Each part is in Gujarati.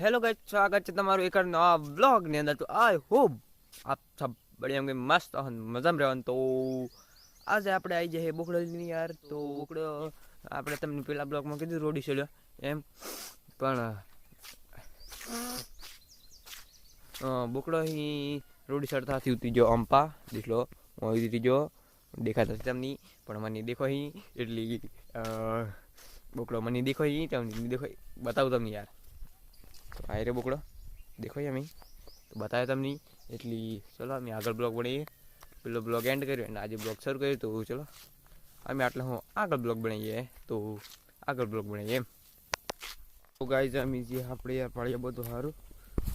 હેલો ગાઈસ, સ્વાગત છે તમારું એક નવા વ્લોગની અંદર. તો આઈ હોપ આપ સબ બઢિયા કે મસ્ત હન, મજામ રહેવાનું. તો આજે આપણે આવી જઈએ બોકડોની યાર. તો બોકડો, આપણે તમને પેલા બ્લોગમાં કીધું રોડી છેલ્યો એમ. પણ બોકડો અહીં રોડી ચડતાથી ઉતરી ગયો અંપા દીકલો હું ઉતરી ગયો દેખાતા તમને, પણ મને દેખો અહીં એટલી બોકડો મને દેખો અહીં તમને દેખો બતાવું તમને યાર. તો આ રે બોકડો દેખો અમે તો બતાવે તમને એટલી, ચલો, અમે આગળ બ્લોગ બનાવીએ. પેલો બ્લોગ એન્ડ કર્યો અને આજે બ્લોગ શરૂ કર્યો તો ચલો, અમે આટલા હું આગળ બ્લોગ બનાવીએ, તો આગળ બ્લોગ બનાવીએ એમ. તો ગાઈઝ અમે જે આપણે યાર પાળીએ બધું સારું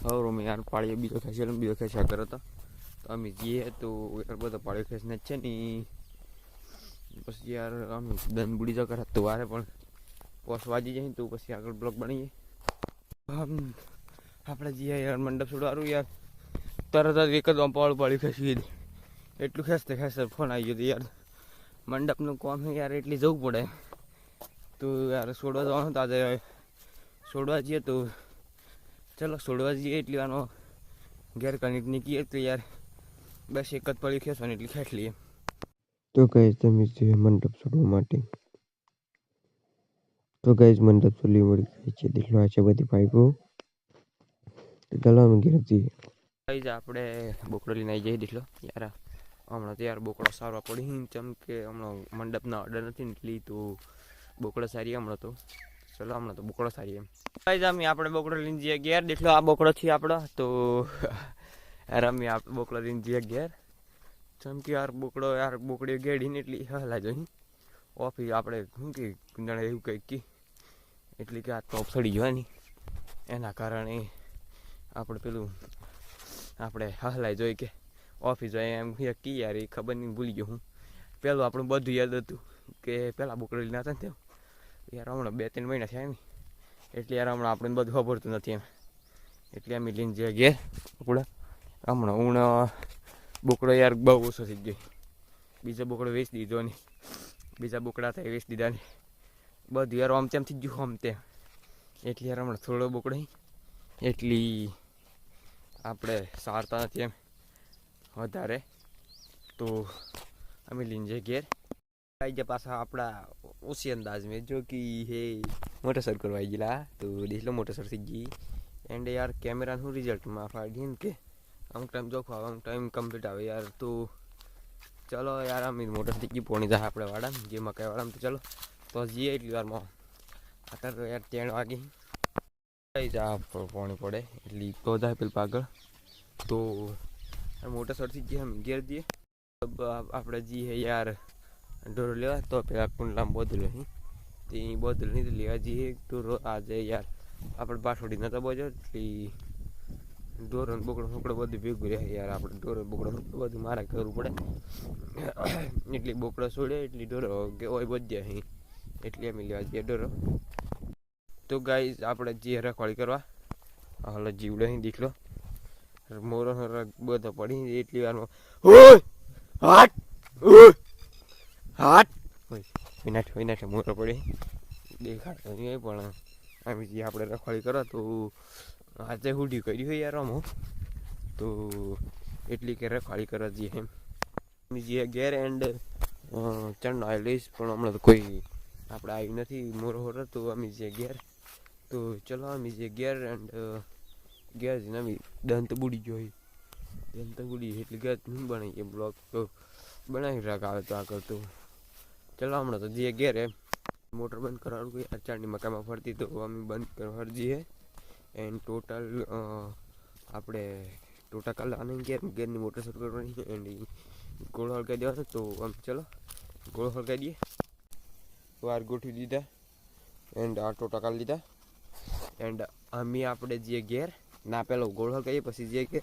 હવે અમે યાર પાળીએ બીજો ખેંચેલો બીજો ખેંચ્યા કરો તો. અમે જઈએ તો યાર બધો પાળીઓ ખેંચને છે ને પછી યાર અમે દન બુડી જ કરે તો વારે પણ પોસ વાજી જાય તો પછી આગળ બ્લોક બનાવીએ. આમ આપણે જઈએ યાર મંડપ છોડવાનું યાર, તરત જ એક જ અંપાવાળું પાડી ખેંચી ગઈ એટલું ખેંચતે ખેંચતે ફોન આવી ગયો યાર, મંડપનું કોમ યાર એટલી જવું પડે. તો યાર છોડવા જવાનું તો આજે, છોડવા જઈએ તો, ચલો છોડવા જઈએ એટલી વાનો ઘેર કનેક્ટ નીકળીએ તો યાર, બસ એક જ પડી ખેંચવાની, એટલી ખેંચ લઈએ. તો ગાઈઝ તમે મંડપ છોડવા માટે તો ગાઈઝ મંડપ છોડલી મળી ગઈ છે. દીકલો આ છે બધી પાઇપો તો ચાલો, અમે ઘેર જઈએ. ગાઈઝ આપણે બોકડો લઈને આવી જઈએ દીકલો યાર, હમણાં તો યાર બોકડો સારો પડી ચમ કે હમણાં મંડપના ઓર્ડર નથી નીકળી તો બોકડો સારી હમણાં તો. ચલો, હમણાં તો બોકડો સારી એમ. ગાઈઝ અમે આપણે બોકડો લઈને જઈએ ઘેર. દેખલો આ બોકડો છે આપણો. તો, યાર, અમે આ બોકડો લઈને જઈએ ઘેર. ચમ કે યાર, બોકડો, યાર બોકડી ગેડીને એટલી હલા જોઈ ઓફિસ આપણે શું કે જાણે એવું કંઈક કી. એટલી કે આ ટોપ સડી જવાની એના કારણે આપણે પેલું આપણે હલાઈ જોઈ કે ઓફિસ હોય એમ કી યાર એ ખબર નહીં, ભૂલી ગયો હું. પહેલું આપણું બધું યાદ હતું કે પહેલાં બોકડેલી ના હતા ને તેમ યાર હમણાં બે ત્રણ મહિના થયા એમ એટલે યાર હમણાં આપણને બધું ખબરતું નથી એમ. એટલે અમે લઈને જઈએ ઘેર આપણે હમણાં હું બોકડો યાર બહુ ઓછો થઈ ગયો. બીજો બોકડો વેચી દીધો ને, બીજા બોકડા થાય વેચી દીધા ને. બધું યાર, આમ તેમથી ગયું આમ તેમ. એટલે યાર હમણાં થોડો બોકડો એટલી આપણે સારતા નથી એમ. વધારે. તો અમે જઈએ ઘેર. આવી ગયા પાછા આપણા ઓછી અંદાજ મેં જો કે હે મોટર સર કરવા આવી ગયેલા. તો દેખલો મોટર સર થઈ ગઈ. એન્ડ યાર કેમેરાનું રિઝલ્ટમાં ફાડી કે અમુક ટાઈમ જોખો આવે અમુક ટાઈમ કમ્પ્લીટ આવે યાર. તો ચલો યાર અમે મોટર થઈ ગઈ, પોણી થાય આપણે વાળા. જે મકાઈ વાળા તો ચલો. તો જઈએ એટલી વારમાં અત્યારે તો યાર ત્રણ વાગી. જા પાણી પડે. એટલે તો જાય પેલું પાગળ. તો મોટા સરથી જે અમે ઘેર જઈએ આપણે જઈએ યાર ઢોરો લેવા. તો પેલા કુંડલામાં બોધલ અહીં તે બોધલ નહીં લેવા જઈએ ઢોરો. આજે યાર આપણે બાસોડી નતા બોજો એટલે ઢોરો બોકડો બોકડો બધું ભેગું રહે યાર. આપણે ઢોરો બોકડો બધું મારે કરવું પડે. એટલી બોકડો છોડે, એટલી ઢોરો કે હોય બધ્યા અહીં એટલે અમે લેવા જઈએ ડરો. તો ગાઈઝ, આપણે જે રખવાળી કરવા હાલ જીવડો અહીં દીખલો. મોરો રગ બધો પડી એટલી વારમાં ઓય, હાટ ઓય, હાટ. વિનાઠ વિનાઠ મોરો પડી દેખાડતો નહીં પણ આમ જે આપણે રખવાળી કરો તો આજે હુડી કરી હોય યાર અમો તો એટલી કે રખવાળી કરવા જઈએ એમ. જે ઘેર એન્ડ ચણ આવી લઈશ, પણ હમણાં તો કોઈ આપણે આવ્યું નથી, મોરો હોરો તો અમે જે ઘેર, તો ચલો અમે જે ઘેર એન્ડ ઘેર જઈને અમે દંત બુડી હોય દંત બુડી એટલે ઘેર નહીં બનાવીએ બ્લોક, તો બનાવી રાખ આવે તો આગળ તો. ચલો હમણાં તો જે ઘેર મોટર બંધ કરવાનું કોઈ અચારની મકામાં ફરતી તો અમે બંધ કરવા જઈએ એન્ડ ટોટલ આપણે ટોટા કાલ અને ઘેર, ઘેરની મોટર શરૂ કરવાની એન્ડ ગોળ હળગાઈ દેવાનો તો આમ ચલો, ગોળ હળગાઈ દઈએ. વાર ગોઠવી દીધા એન્ડ આટો ટોટા લીધા. એન્ડ અમે આપણે જે ઘેર ના પેલો ગોળ કહીએ પછી જે કે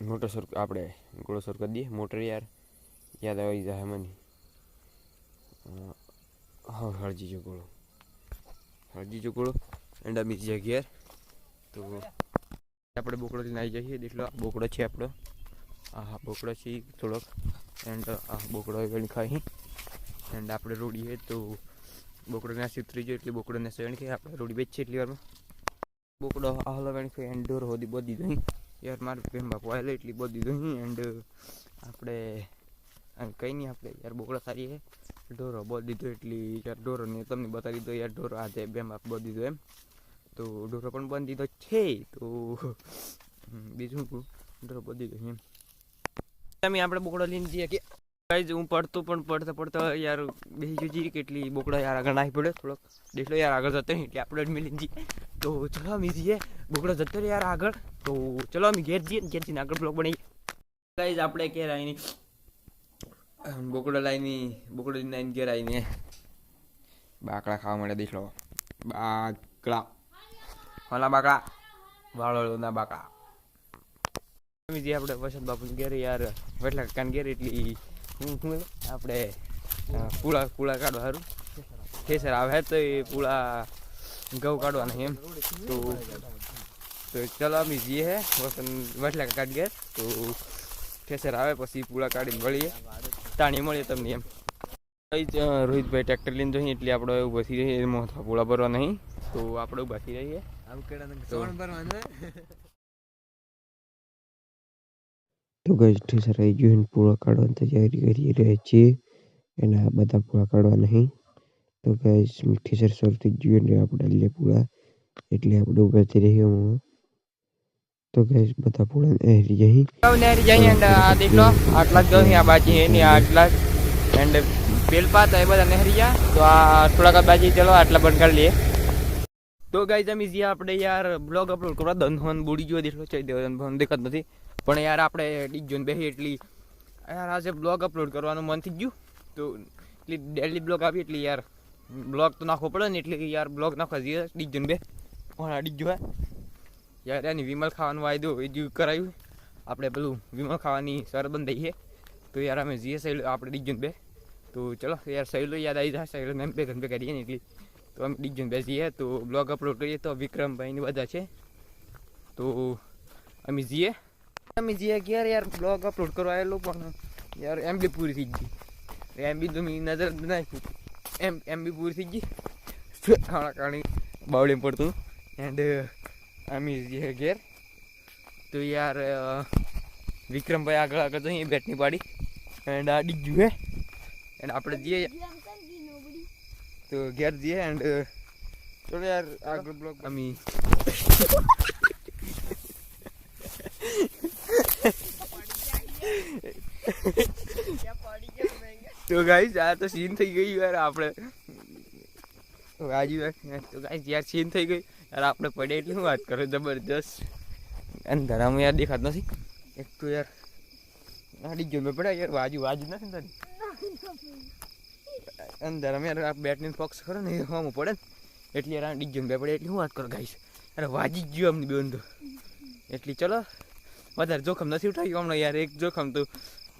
મોટર સર આપણે ગોળો સર કરી દઈએ, મોટર યાર, યાદ આવી જાય મને. હા હળજી જો ગોળો. હળજી ગોળો. એન્ડ અમે જે ઘેર, તો આપણે બોકડો લઈને આવી જઈએ, દેખલો, બોકડો છે આપણો. આ હા, બોકડો છે થોડોક. એન્ડ આ બોકડો વેણ ખાઈ. એન્ડ આપણે રોડીએ તો બોકડો નાસી ઉતરી જાય એટલે બોકડો ને સેવણ કે આપણે રોડી વેચીએ એટલી વારમાં. બોકડો આહલો વેણ ખાઈ એન્ડ ઢોર હોદી બધી દઈ યાર, મારે પ્રેમ બાપુ આવેલો એટલી બધી દઈ એન્ડ આપણે કંઈ નહીં, આપણે યાર બોકડો સારી છે ઢોરો બહુ દીધો એટલી યાર ઢોરો ને તમને બતાવી દીધો યાર ઢોરો આજે બે આપ બહુ દીધો એમ. તો ઢોરો પણ બંધ દીધો છે. તો બીજું ઢોરો બધી દીધો એમ. તમે આપણે બોકડો લઈને જઈએ કે ગાઈઝ હું પડતો પણ પડતો પડતો યાર બેસી જઈએ કેટલી બોકડો યાર આગળ નાખી પડ્યો. થોડોક દેખલો યાર આગળ જતો નહીં એટલે આપણે મિલી જઈએ. તો ચલો અમે જઈએ. બોકડો જતો યાર આગળ. તો ચલો અમે ઘેર જઈએ ઘેર જઈને આગળ બ્લોક બનાવીએ. ગાઈઝ આપણે ઘેર આવીને બોકડો લાવીને બોકડો લાવીને ઘેર આવીને બાકડા ખાવા માટે દેખલો. બાકડા. હોલા બાકડા. વાળોના બાકડા. અમે જે આપણે વસંત બાપુની ઘેરે યાર, વટલા કાકાને ઘેરે એટલી હું હું આપણે પૂળા પૂળા કાઢવા સારું ઠેસર આવે તો એ પૂળા ઘઉં કાઢવાના એમ. તો તો ચલો અમે જઈએ હે, વસંત, વટલા કાઢ ઘેર. તો ઠેસર આવે પછી પૂળા કાઢીને વળીએ. તાણી મળીએ તમને એમ. રોહિતભાઈ ટ્રેક્ટર લઈને જોઈએ એટલે આપણે ઊભા થઈ રહીએ એમાં પૂળા ભરવા નહીં. તો આપણે ઊભા થઈ રહીએ તો ઠીસર આવી ગયું અને પૂળા કાઢવાની તૈયારી કરી રહ્યા છીએ. એના બધા પૂળા કાઢવા નહીં. તો ગઈ મીઠીસર શરૂ થઈ ગયું અને આપણે લે પૂળા. એટલે આપણે થઈ રહ્યા હું તો ગઈ બધા પૂળા એરી જઈ જઈએ એન્ડ આ દેખ લો, આટલા જ ગયું આ બાજી હે ને, આટલા એન્ડ બેલ પાત એ બધા નહેરી ગયા. તો આ થોડાક બાજી ચલો, આટલા બંધ કરી લઈએ. તો ગાઈઝ અમે જે આપણે યાર બ્લોગ અપલોડ કરવા દંધવન બુડી ગયો દેખલો ચઈ દેવો દંધવન દેખત નથી. પણ યાર આપણે ડીક જોઈને બેસી એટલી, યાર આજે બ્લોગ અપલોડ કરવાનું મન થઈ ગયું. તો એટલી ડેલી બ્લોગ આપી એટલી યાર બ્લોગ તો નાખવો પડે ને એટલે યાર બ્લોગ નાખવા જઈએ ડીક જોઈને બે. પણ આ ડીક જોવા યાર એની વિમલ ખાવાનું વાયદો એ જ કરાયું આપણે પેલું વિમલ ખાવાની સર બંધ થઈ છે તો યાર અમે જઈએ સહેલો આપણે ડીજન બે. તો ચલો યાર સહેલો યાદ આવી જાય, સહેલો એમ બે ઘંટે કરીએ ને એટલી. તો અમે ડીજન બે જઈએ. તો બ્લોગ અપલોડ કરીએ તો વિક્રમભાઈની બધા છે. તો અમે જઈએ. અમે જઈએ ઘેર યાર બ્લોગ અપલોડ કરવા આવેલો પણ યાર એમ બી પૂરી થઈ ગઈ. એમ બી તો નજર નાખી. એમ એમ બી પૂરી થઈ ગઈ. ખાણા કાણી બાવળી પડતું. એન્ડ અમે જઈએ ઘેર. તો યાર વિક્રમભાઈ આગળ આગળ જઈએ બેટની પાડી. એન્ડ આ ડીગ્યું હે. એન્ડ આપણે જઈએ તો ઘેર જઈએ એન્ડ ચલો યાર, આગળ બ્લોક અમે તો ગાઈસ આ તો સીન થઈ ગયું યાર આપણે. રાજુ તો ગાઈસ યાર સીન થઈ ગઈ. યાર આપણે પડે એટલે હું વાત કરો, જબરજસ્ત. અંધારામાં યાર દેખાત નથી. એક તો યાર આડી ગયો મેં પડ્યા યાર વાજુ વાજુ નથી તારી. અંધારામાં યાર, આ બેટની ફોક્સ ખરો ને હમ પડે ને. એટલે યાર આડી ગયો મેં પડે એટલે હું વાત કરો ગાઈસ અરે વાજી ગયું અમને બેન તો એટલી ચલો, વધારે જોખમ નથી ઉઠાવ્યું હમણાં યાર, એક જોખમ તો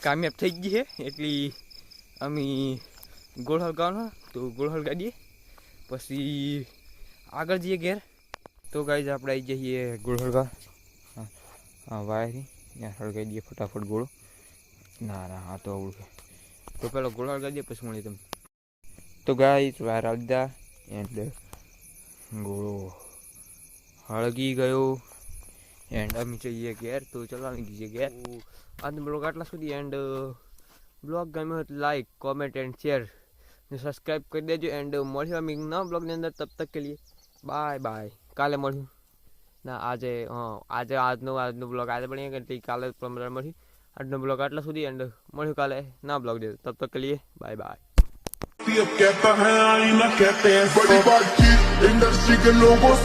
કામયાબ થઈ ગઈ છે. એટલી અમે ગોળહલ ગાવાનો તો ગોળહલ ગાડીએ પછી આગળ જઈએ ઘેર તો ગાઈઝ આપણે આવી જઈએ ગોળહલ ગા હા હા વાયરી ત્યાં હળગાઈ દઈએ ફટાફટ ગોળો ના ના હા તો આવડું છે તો પેલો ગોળો હળગાઈ દઈએ પછી મળી તમે તો ગાઈઝ વાયર આવી દીધા એન્ડ ગોળો હળગી ગયો એન્ડ અમે જઈએ ઘેર તો ચાલો અમે જઈએ ઘેર આજનો બ્લોગ આટલા સુધી એન્ડ બ્લોગ ગમ્યો હોય તો લાઈક કોમેન્ટ એન્ડ શેર ને સબસ્ક્રાઈબ કરી દેજો એન્ડ મળ્યું અમે નવા બ્લોગની અંદર તબ તક કે લીએ બાય બાય કાલે મળ્યું ના આજે હા આજે આજનો આજનો બ્લોગ આજે પણ એટલે કાલે પ્રમાણે મળ્યું આજનો બ્લોગ આટલા સુધી એન્ડ મળ્યું કાલે ના બ્લોગ દે તબ તક કે લીએ બાય બાય कहता है आईना कहते हैं बड़ी बात की इंडस्ट्री के लोगों से